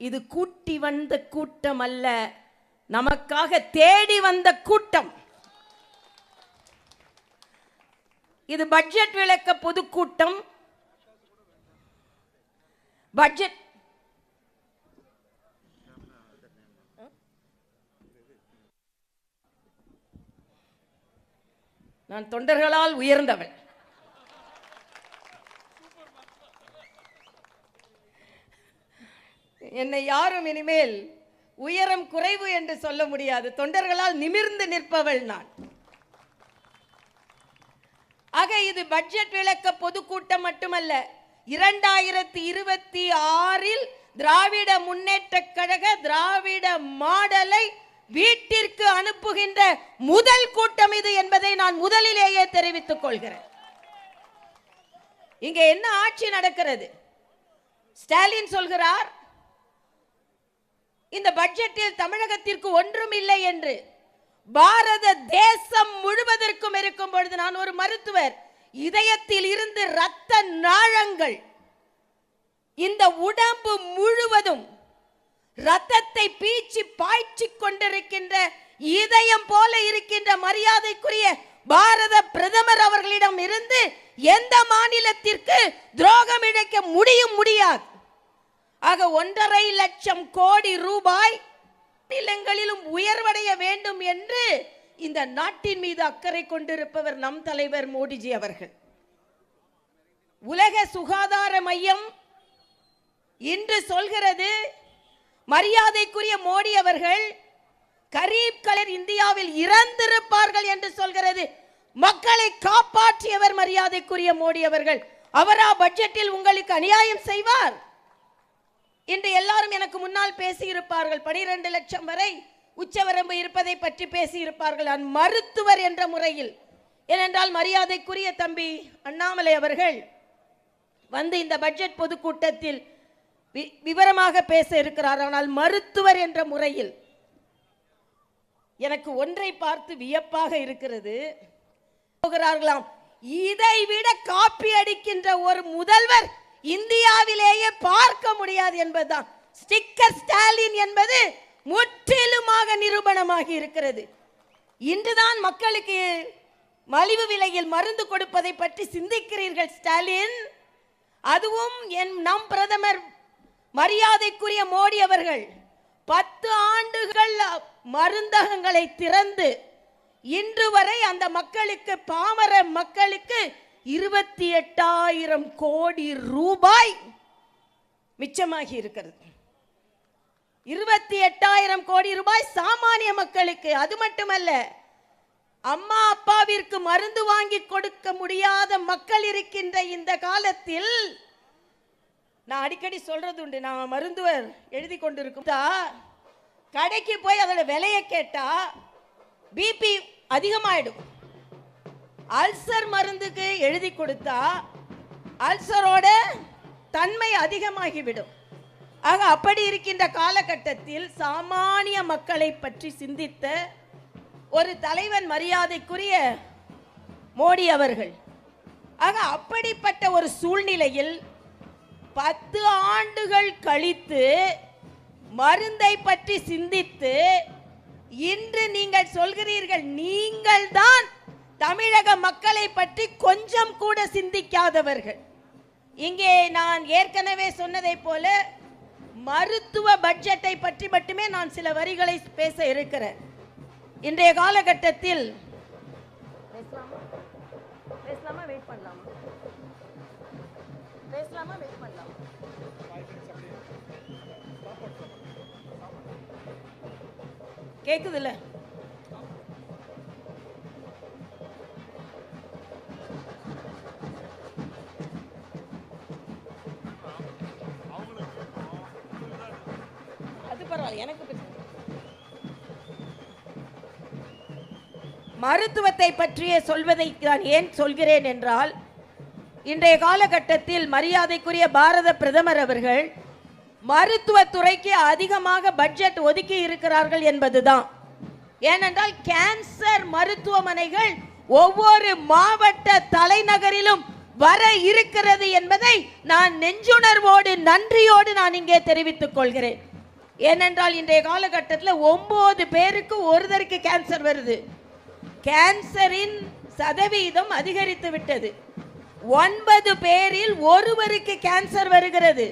இது கூட்டி வந்த கூட்டம் அல்ல நமக்காக தேடி வந்த கூட்டம். இது பட்ஜெட் விளக்க பொதுக்கூட்டம் பட்ஜெட் நான் தொண்டர்களால் உயர்ந்தவன் என்னை யாரும் இனிமேல் உயரம் குறைவு என்று சொல்ல முடியாது. தொண்டர்களால் நிமிர்ந்து நிற்பவள் நான். ஆக இது பட்ஜெட் விளக்க பொதுக்கூட்டம் மட்டுமல்ல. இரண்டாயிரத்தி இருபத்தி ஆறில் திராவிட முன்னேற்ற கழக திராவிட மாடலை வீட்டிற்கு அனுப்புகின்ற முதல் கூட்டம் இது என்பதை நான் முதலிலேயே தெரிவித்துக் கொள்கிறேன். இங்க என்ன ஆட்சி நடக்கிறது? ஸ்டாலின் சொல்கிறார் இந்த பட்ஜெட்டில் தமிழகத்திற்கு ஒன்றும் இல்லை என்று பாரத தேசம் முழுவதற்கும் இருக்கும் பொழுது நான் ஒரு மருத்துவர். இதயத்தில் இருந்து ரத்த நாழங்கள் இந்த உடம்பு முழுவதும் ரத்தத்தை பீச்சி பாய்ச்சி கொண்டிருக்கின்ற இதயம் போல இருக்கின்ற மரியாதைக்குரிய பாரத பிரதமர் அவர்களிடம் இருந்து எந்த மாநிலத்திற்கு துரோகம் இழைக்க முடியும் முடியாது. ஆக ஒன்றரை லட்சம் கோடி ரூபாய் மாநிலங்களிலும் உயர்வடைய வேண்டும் என்று இந்த நாட்டின் மீது அக்கறை கொண்டிருப்பவர் நம் தலைவர் மோடிஜி அவர்கள். உலக சுகாதார மையம் இன்று சொல்கிறது மரியாதைக்குரிய மோடி அவர்கள் கரீப் கலர் இந்தியாவில் இறந்திருப்பார்கள் என்று சொல்கிறது. மக்களை காப்பாற்றியவர் மரியாதைக்குரிய மோடி அவர்கள். அவரா பட்ஜெட்டில் உங்களுக்கு அநியாயம் செய்வார்? இன்று எல்லாரும் எனக்கு முன்னால் பேசியிருப்பார்கள். பனிரெண்டு லட்சம் வரை உச்சவரம்பு இருப்பதை பற்றி பேசியிருப்பார்கள். நான் மருத்துவர் என்ற முறையில். ஏனென்றால் மரியாதைக்குரிய தம்பி அண்ணாமலை அவர்கள் வந்து இந்த பட்ஜெட் பொதுக்கூட்டத்தில் வி- விவரமாக பேச இருக்கிறார். ஆனால் மருத்துவர் என்ற முறையில் எனக்கு ஒன்றை பார்த்து வியப்பாக இருக்கிறது. போகிறார்களாம். இதை விட காப்பி அடிக்கின்ற ஒரு முதல்வர் இந்தியாவிலேயே பார்க்க முடியாது என்பதுதான். ஸ்டிக்கர் ஸ்டாலின் என்பது முற்றிலுமாக நிரூபணமாகி இருக்கிறது. இன்றுதான் மக்களுக்கு மலிவு விலையில் மருந்து கொடுப்பதை பற்றி சிந்திக்கிறீர்கள் ஸ்டாலின். அதுவும் என் நம் பிரதமர் மரியாதைக்குரிய மோடி அவர்கள் பத்து ஆண்டுகள் மருந்தகங்களை திறந்து இன்று வரை அந்த மக்களுக்கு பாமர மக்களுக்கு இருபத்தி எட்டாயிரம் கோடி ரூபாய் மிச்சமாகி இருக்கிறது. இருபத்தி எட்டாயிரம் கோடி ரூபாய் சாமானிய மக்களுக்கு. அது மட்டுமல்ல அம்மா அப்பாவிற்கு மருந்து வாங்கி கொடுக்க முடியாத மக்கள் இருக்கின்ற இந்த காலத்தில் நான் அடிக்கடி சொல்றது உண்டு நான் மருந்துவர் எழுதி கொண்டிருக்கும். கடைக்கு போய் அதோட விலையை கேட்டா பிபி அதிகமாயிடும். அல்சர் மருந்துக்கு எழுதி கொடுத்தா அல்சரோட தன்மை அதிகமாகிவிடும். ஆக அப்படி இருக்கின்ற காலகட்டத்தில் சாமானிய மக்களை பற்றி சிந்தித்த ஒரு தலைவன் மரியாதைக்குரிய மோடி அவர்கள் ஆக அப்படிப்பட்ட ஒரு சூழ்நிலையில் பத்து ஆண்டுகள் கழித்து மருந்தை பற்றி சிந்தித்து இன்று நீங்கள் சொல்கிறீர்கள் நீங்கள் தான் தமிழக மக்களை பற்றி கொஞ்சம் கூட சிந்திக்காதவர்கள். இங்கே நான் ஏற்கனவே சொன்னதைப் போல மருத்துவ பட்ஜெட்டை பற்றி மட்டுமே நான் சில வரிகளை பேச இருக்கிறேன். இன்றைய காலகட்டத்தில் பேசலாமா? பேசலாமா? வெயிட் பண்ணலாமா? பேசலாமா? வெயிட் பண்ணலாமா? கேக்குதுல்ல? மருத்துவத்தை பற்றிய சொல்வதை நான் ஏன் சொல்கிறேன் என்றால் இன்றைய காலகட்டத்தில் மரியாதைக்குரிய பாரத பிரதமர் அவர்கள் மருத்துவத்துறைக்கு அதிகமாக பட்ஜெட் ஒதுக்கி இருக்கிறார்கள் என்பதுதான். ஏனென்றால் கேன்சர் மருத்துவமனைகள் ஒவ்வொரு மாவட்ட தலைநகரிலும் வர இருக்கிறது என்பதை நான் நெஞ்சுணர்வோடு நன்றியோடு நான் இங்கே தெரிவித்துக் கொள்கிறேன். ஏனென்றால் இன்றைய காலகட்டத்தில் ஒன்பது பேருக்கு ஒருதருக்கு கேன்சர் வருது. கேன்சரின் சதவீதம் அதிகரித்து விட்டது. ஒன்பது பேரில் ஒருவருக்கு கேன்சர் வருகிறது.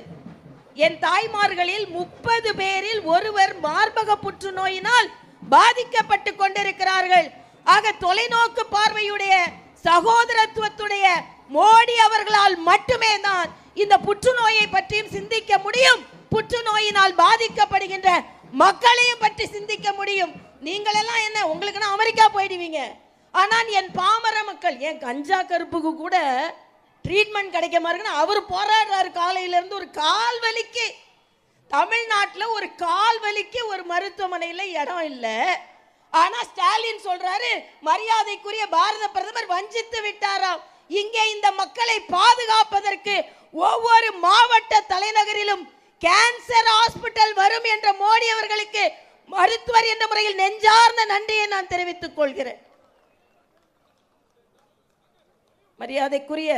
என் தாய்மார்களில் முப்பது பேரில் ஒருவர் மார்பக புற்றுநோயினால் பாதிக்கப்பட்டு கொண்டிருக்கிறார்கள். ஆக தொலைநோக்கு பார்வையுடைய சகோதரத்துவத்துடைய மோடி அவர்களால் மட்டுமே தான் இந்த புற்றுநோயை பற்றியும் சிந்திக்க முடியும். புற்றுநோயினால் பாதிக்கப்படுகின்ற மக்களையும் பற்றி சிந்திக்க முடியும். நீங்கள் எல்லாம் என்ன உங்களுக்கு அமெரிக்கா போயிடுவீங்க. ஆனால் என் பாமர மக்கள் என் கஞ்சா கருப்புக்கு கூட ட்ரீட்மெண்ட் கிடைக்க மாட்டேங்குன்னு அவர் போராடுறாரு காலையில இருந்து ஒரு கால் வலிக்கு தமிழ்நாட்டில் ஒரு கால் வலிக்கு ஒரு மருத்துவமனையில் இடம் இல்லை. ஆனா ஸ்டாலின் சொல்றாரு மரியாதைக்குரிய பாரத பிரதமர் வஞ்சித்து விட்டாராம். இங்கே இந்த மக்களை பாதுகாப்பதற்கு ஒவ்வொரு மாவட்ட தலைநகரிலும் கேன்சர் ஹாஸ்பிட்டல் வரும் என்ற மோடி அவர்களுக்கு மருத்துவர் என்ற முறையில் நெஞ்சார்ந்த நன்றியை நான் தெரிவித்துக் கொள்கிறேன். மரியாதைக்குரிய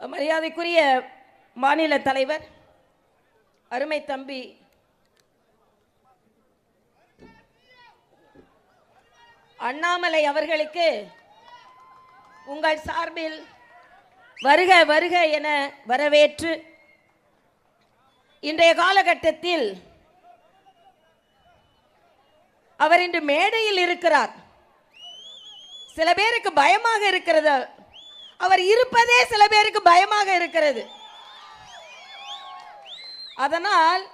மரியாதைக்குரிய மாநில தலைவர் அருமை தம்பி அண்ணாமலை அவர்களுக்கு உங்கள் சார்பில் வருக வருக என வரவேற்று இன்றைய காலகட்டத்தில் அவர் இன்று மேடையில் இருக்கிறார். சில பேருக்கு பயமாக இருக்கிறத அவர் இருப்பதே சில பேருக்கு பயமாக இருக்கிறது. அதனால்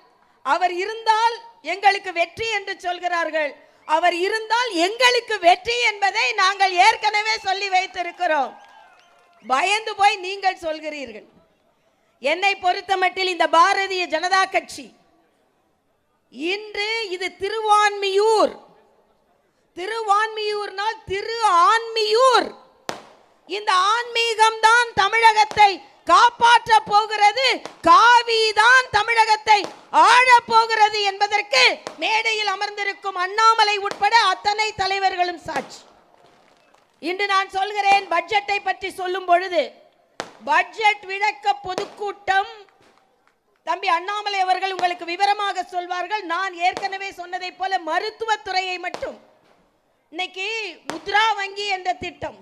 அவர் இருந்தால் எங்களுக்கு வெற்றி என்று சொல்கிறார்கள். அவர் இருந்தால் எங்களுக்கு வெற்றி என்பதை நாங்கள் ஏற்கனவே சொல்லி வைத்திருக்கிறோம். பயந்து போய் நீங்கள் சொல்கிறீர்கள். என்னை பொறுத்தமட்டில் இந்த பாரதிய ஜனதா கட்சி இன்று இது திருவான்மியூர். திருவான்மியூர்னால் திரு ஆன்மியூர். இந்த ஆன்மீகம் தான் தமிழகத்தை காப்பாற்ற போகிறது. காவி தான் தமிழகத்தை ஆழ போகிறது என்பதற்கு மேடையில் அமர்ந்திருக்கும் அண்ணாமலை உட்பட அத்தனை தலைவர்களும் சாட்சி. இன்று நான் சொல்கிறேன் பட்ஜெட்டை பற்றி சொல்லும் பொழுது பட்ஜெட் விளக்க பொதுக்கூட்டம். தம்பி அண்ணாமலை அவர்கள் உங்களுக்கு விவரமாக சொல்வார்கள். நான் ஏற்கனவே சொன்னதை போல மருத்துவத்துறையை மட்டும். இன்னைக்கு முத்ரா வங்கி என்ற திட்டம்.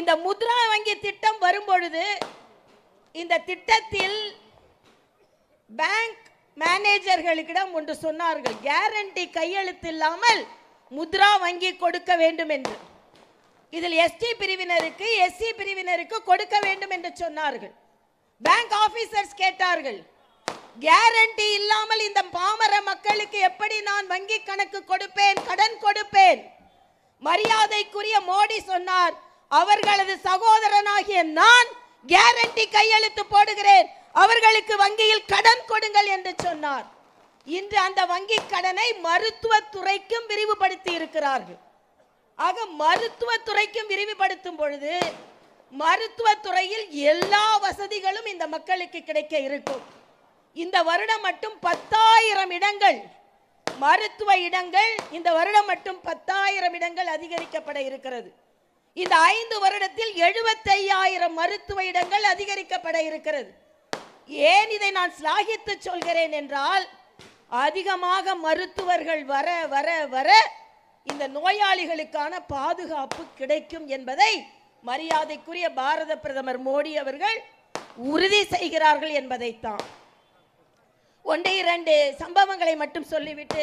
இந்த முத்ரா வங்கி திட்டம் வரும்பொழுது இந்த திட்டத்தில் பேங்க் மேனேஜர்களுக்கிடம் ஒன்று சொன்னார்கள் கேரண்டி கையெழுத்து இல்லாமல் முத்ரா வங்கி கொடுக்க வேண்டும் என்று இதில் எஸ்டி பிரிவினருக்கு எஸ்சி பிரிவினருக்கு கொடுக்க வேண்டும் என்று சொன்னார்கள். பேங்க் ஆபீசர்ஸ் கேட்டார்கள் கேரண்டி இல்லாமல் இந்த பாமர மக்களுக்கு எப்படி நான் வங்கி கணக்கு கொடுப்பேன் கடன் கொடுப்பேன்? மரியாதைக்குரிய மோடி சொன்னார் அவர்களது சகோதரனாகிய நான் கேரண்டி கையெழுத்து போடுகிறேன். அவர்களுக்கு வங்கியில் கடன் கொடுங்கள் என்று சொன்னார். இன்று அந்த வங்கி கடனை மருத்துவத்துறைக்கும் விரிவுபடுத்தி இருக்கிறார்கள். ஆக மருத்துவத்துறைக்கும் விரிவுபடுத்தும் பொழுது மருத்துவத்துறையில் எல்லா வசதிகளும் இந்த மக்களுக்கு கிடைக்க இருக்கும். இந்த வருடம் மட்டும் பத்தாயிரம் இடங்கள் மருத்துவ இடங்கள் இந்த வருடம் மட்டும் பத்தாயிரம் இடங்கள் அதிகரிக்கப்பட இருக்கிறது. இந்த ஐந்து வருடத்தில் எழுபத்தையாயிரம் மருத்துவ இடங்கள் அதிகரிக்கப்பட இருக்கிறது. ஏன் இதை நான் சிலாகித்து சொல்கிறேன் என்றால் அதிகமாக மருத்துவர்கள் வர வர வர இந்த நோயாளிகளுக்கான பாதுகாப்பு கிடைக்கும் என்பதை மரியாதைக்குரிய பாரத பிரதமர் மோடி அவர்கள் உறுதி செய்கிறார்கள் என்பதைத்தான். ஒன்றே இரண்டு சம்பவங்களை மட்டும் சொல்லிவிட்டு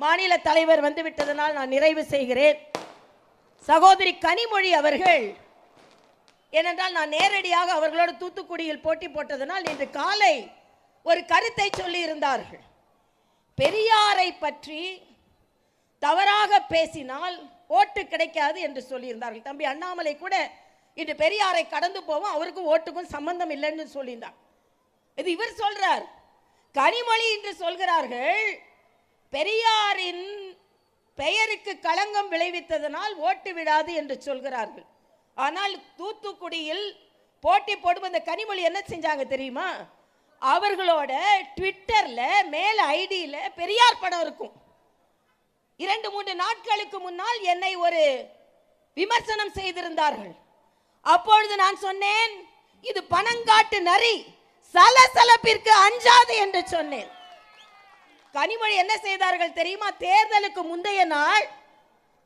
மாநில தலைவர் வந்து விட்டதனால் நான் நிறைவு செய்கிறேன். சகோதரி கனிமொழி அவர்கள் ஏனென்றால் நான் நேரடியாக அவர்களோடு தூத்துக்குடியில் போட்டி போட்டதனால் இன்று காலை ஒரு கருத்தை சொல்லியிருந்தார்கள். பெரியாரை பற்றி தவறாக பேசினால் ஓட்டு கிடைக்காது என்று சொல்லியிருந்தார்கள். தம்பி அண்ணாமலை கூட இன்று பெரியாரை கடந்து போவோம் அவருக்கும் ஓட்டுக்கும் சம்பந்தம் இல்லைன்னு சொல்லியிருந்தார். இது இவர் சொல்றார். கனிமொழி என்று சொல்கிறார்கள் பெரியாரின் பெயருக்கு களங்கம் விளைவித்ததனால் ஓட்டு விடாது என்று சொல்கிறார்கள். ஆனால் தூத்துக்குடியில் போட்டி போடும் அந்த கனிமொழி என்ன செஞ்சாங்க தெரியுமா? அவர்களோட ட்விட்டரில் மேல் ஐடியில் பெரியார் படம் இருக்கும். இரண்டு மூன்று நாட்களுக்கு முன்னால் என்னை ஒரு விமர்சனம் செய்திருந்தார்கள். அப்பொழுது நான் சொன்னேன் இது பணங்காட்டு நரி சலசலப்பிற்கு அஞ்சாது என்று சொன்னேன். கனிமொழி என்ன செய்தார்கள் தெரியுமா? தேர்தலுக்கு முந்தைய நாள்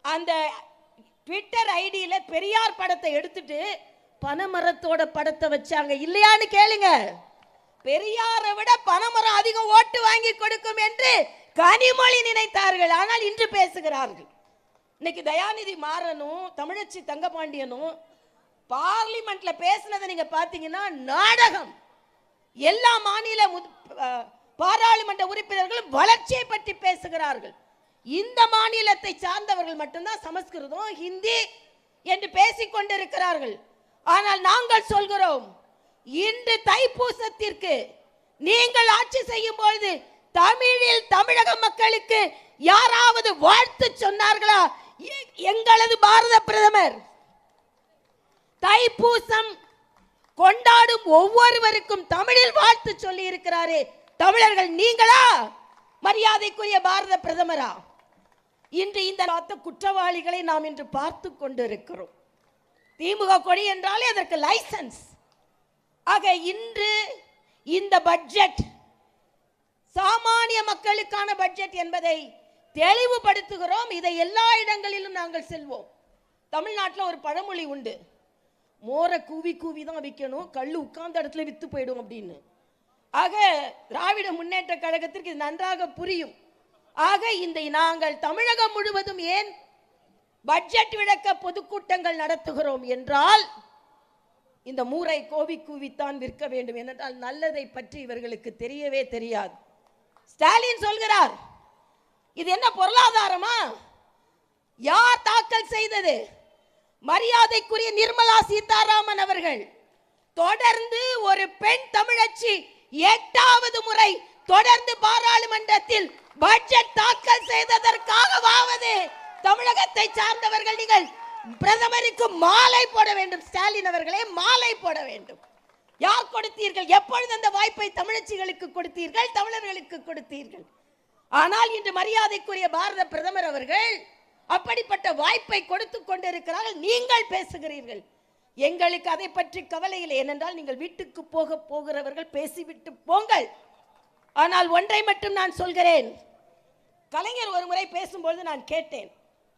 அந்த ட்விட்டர் ஐடியில் பெரியார் படத்தை எடுத்துட்டு பனைமரத்தோட படத்தை வச்சாங்க. இல்லையான்னு கேளுங்க. பெரியாரை விட பனைமரம் அதிகம் ஓட்டு வாங்கி கொடுக்கும் என்று கனிமொழி நினைத்தார்கள். ஆனால் இன்று பேசுகிறார்கள். இன்னைக்கு தயாநிதி மாறனும் தமிழச்சி தங்கபாண்டியனும் பார்லிமெண்ட்ல பேசுனதை நீங்க பாத்தீங்கன்னா நாடகம். எல்லா மாநில பாராளுமன்ற உறுப்பினர்கள் வளர்ச்சியை பற்றி பேசுகிறார்கள். இந்த மாநிலத்தை சார்ந்தவர்கள் மட்டும்தான் சமஸ்கிருதம் ஹிந்தி என்று பேசிக்கொண்டிருக்கிறார்கள் ஆனால் நாங்கள் சொல்கிறோம் இன்று தைப்பூசத்திற்கு நீங்கள் ஆட்சி செய்யும் பொழுது தமிழில் தமிழக மக்களுக்கு யாராவது வாழ்த்து சொன்னார்களா? எங்களது பாரத பிரதமர். தைப்பூசம் கொண்டாடும் ஒவ்வொருவருக்கும் தமிழில் வாழ்த்து சொல்லி இருக்கிறாரே தமிழர்கள் நீங்களா? மரியாதைக்குரிய பாரத பிரதமரா? இன்று இந்த நாத்த குற்றவாளிகளை நாம் இன்று பார்த்து கொண்டிருக்கிறோம். திமுக கொடி என்றாலே அதற்கு லைசன்ஸ். ஆக இன்று இந்த பட்ஜெட் சாமானிய மக்களுக்கான பட்ஜெட் என்பதை தெளிவுபடுத்துகிறோம். இதை எல்லா இடங்களிலும் நாங்கள் செல்வோம். தமிழ்நாட்டில் ஒரு பழமொழி உண்டு. மோரை கூவி கூவி தான் விற்கணும் கல் உட்கார்ந்த இடத்துல விற்று போயிடும் அப்படின்னு. ஆக திராவிட முன்னேற்ற கழகத்திற்கு இது நன்றாக புரியும். ஆக இந்த நாங்கள் தமிழகம் முழுவதும் ஏன் பட்ஜெட் விளக்க பொதுக்கூட்டங்கள் நடத்துகிறோம் என்றால் இந்த மூரை கோவி கூவித்தான் விற்க வேண்டும் என்றால் நல்லதை பற்றி இவர்களுக்கு தெரியவே தெரியாது. ஸ்டாலின் சொல்கிறார் இது என்ன பொருளாதாரமா? யார் தாக்கல் செய்தது? மரியாதைக்குரிய நிர்மலா சீதாராமன் அவர்கள் தொடர்ந்து ஒரு பெண் தமிழச்சி எட்டாவது முறை தொடர்ந்து பாராளுமன்றத்தில் பட்ஜெட் தாக்கல் செய்ததற்காகவாவது தமிழகத்தை சார்ந்தவர்கள் நீங்கள் பிரதமருக்கு மாலை போட வேண்டும் ஸ்டாலின் அவர்களே மாலை போட வேண்டும். யார் கொடுத்தீர்கள்? எப்பொழுது அந்த வாய்ப்பை தமிழச்சிகளுக்கு கொடுத்தீர்கள் தமிழர்களுக்கு கொடுத்தீர்கள்? ஆனால் இன்று மரியாதைக்குரிய பாரத பிரதமர் அவர்கள் அப்படிப்பட்ட வாய்ப்பை கொடுத்து கொண்டிருக்கிறார்கள். நீங்கள் பேசுகிறீர்கள். எங்களுக்கு அதை பற்றி கவலை இல்லை. ஏனென்றால் நீங்கள் வீட்டுக்கு போக போகிறவர்கள் பேசிவிட்டு போங்கள். ஆனால் ஒன்றை மட்டும் நான் சொல்கிறேன். கலைஞர் ஒரு முறை பேசும்பொழுது நான் கேட்டேன்.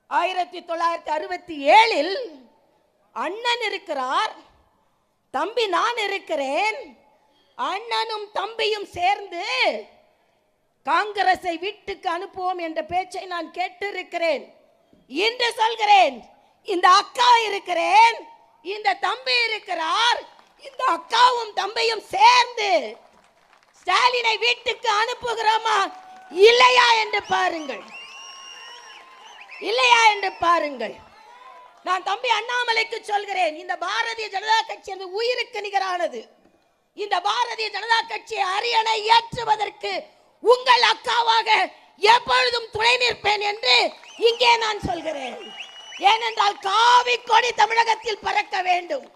ஆயிரத்தி தொள்ளாயிரத்தி அறுபத்தி ஏழில் அண்ணன் இருக்கிறார். தம்பி நான் இருக்கிறேன். அண்ணனும் தம்பியும் சேர்ந்து காங்கிரஸை வீட்டுக்கு அனுப்புவோம் என்ற பேச்சை நான் கேட்டிருக்கிறேன். இன்று சொல்கிறேன். இந்த அக்கா இருக்கிறேன். இந்த தம்பி இருக்கிறார். இந்த அக்காவும் தம்பியும் சேர்ந்து ஸ்டாலினை வீட்டுக்கு அனுப்புகிறோமா? இல்லையா என்று பாருங்கள். இல்லையா என்று பாருங்கள். நான் தம்பி அண்ணாமலைக்கு சொல்கிறேன். இந்த பாரதிய ஜனதா கட்சி அது உயிருக்கு நிகரானது. இந்த பாரதிய ஜனதா கட்சியை அரியணை ஏற்றுவதற்கு உங்கள் அக்காவாக எப்பொழுதும் துணை நிற்பேன் என்று இங்கே நான் சொல்கிறேன். ஏனென்றால் காவி கொடி தமிழகத்தில் பறக்க வேண்டும்.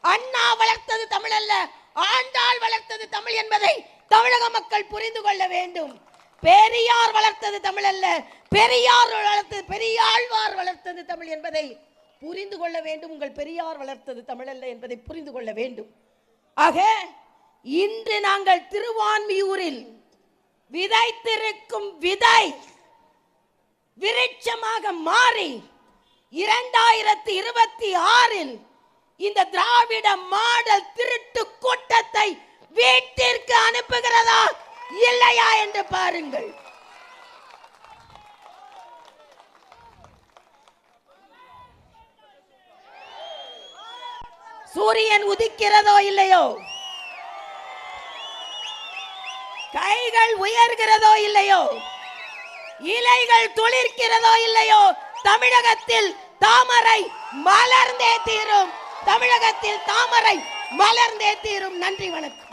அண்ணா வளர்த்தது தமிழ் அல்ல ஆண்டாள் வளர்த்தது தமிழ் என்பதை தமிழக மக்கள் புரிந்து கொள்ள வேண்டும். பெரியார் வளர்த்தது தமிழ் அல்ல பெரியார் வளர்த்தது பெரியாழ்வார் வளர்த்தது தமிழ் என்பதை புரிந்து கொள்ள வேண்டும். உங்கள் பெரியார் வளர்த்தது தமிழ் அல்ல என்பதை புரிந்து கொள்ள வேண்டும். ஆக இன்று நாங்கள் திருவான்மியூரில் விதைத்திருக்கும் விதை விருட்சமாக மாறி இரண்டாயிரத்தி இருபத்தி ஆறில் இந்த திராவிட மாடல் திருட்டு கூட்டத்தை வீட்டிற்கு அனுப்புகிறதா இல்லையா என்று பாருங்கள். சூரியன் உதிக்கிறதோ இல்லையோ? கைகள் உயர்கிறதோ இல்லையோ? இலைகள் துளிர்க்கிறதோ இல்லையோ? தமிழகத்தில் தாமரை மலர்ந்தே தீரும். தமிழகத்தில் தாமரை மலர்ந்தே தீரும். நன்றி வணக்கம்.